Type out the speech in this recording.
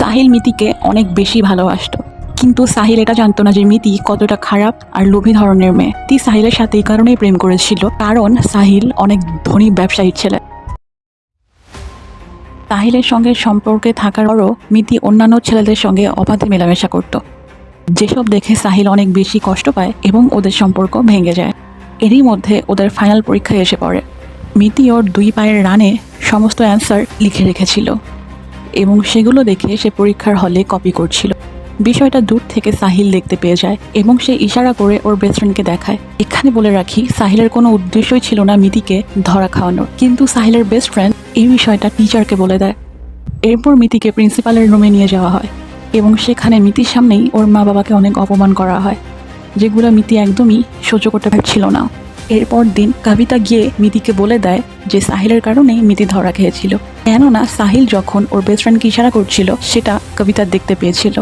সাহিল মিতিকে অনেক বেশি ভালোবাসতো। কিন্তু সাহিল এটা জানতো না যে মিতি কতটা খারাপ আর লোভী ধরনের মেয়ে। তি সাহিলের সাথে এই কারণেই প্রেম করেছিল, কারণ সাহিল অনেক ধনী ব্যবসায়ীর ছেলে। সাহিলের সঙ্গে সম্পর্কে থাকার পরও মিতি অন্যান্য ছেলেদের সঙ্গে অবাধে মেলামেশা করত। যেসব দেখে সাহিল অনেক বেশি কষ্ট পায় এবং ওদের সম্পর্ক ভেঙে যায়। এরই মধ্যে ওদের ফাইনাল পরীক্ষায় এসে পড়ে। মিতি ওর দুই পায়ের রানে সমস্ত অ্যান্সার লিখে রেখেছিল। এবং সেগুলো দেখে সে পরীক্ষার হলে কপি করছিল। বিষয়টা দূর থেকে সাহিল দেখতে পেয়ে যায় এবং সে ইশারা করে ওর বেস্ট ফ্রেন্ডকে দেখায়। এখানে বলে রাখি, সাহিলের কোনো উদ্দেশ্যই ছিল না মিতিকে ধরা খাওয়ানোর। কিন্তু সাহিলের বেস্ট ফ্রেন্ড এই বিষয়টা টিচারকে বলে দেয়। এরপর মিতিকে প্রিন্সিপালের রুমে নিয়ে যাওয়া হয় এবং সেখানে মিতির সামনেই ওর মা বাবাকে অনেক অপমান করা হয়, যেগুলো মিতি একদমই সহ্য করতে পারছিল না। এরপর দিন, কবিতা গিয়ে মিতিকে বলে দেয় যে সাহিলের কারণে মিতি ধরা খেয়েছিল। কেননা সাহিল যখন ওর বেস্ট ফ্রেন্ডকে ইশারা করছিল, সেটা কবিতা দেখতে পেয়েছিল।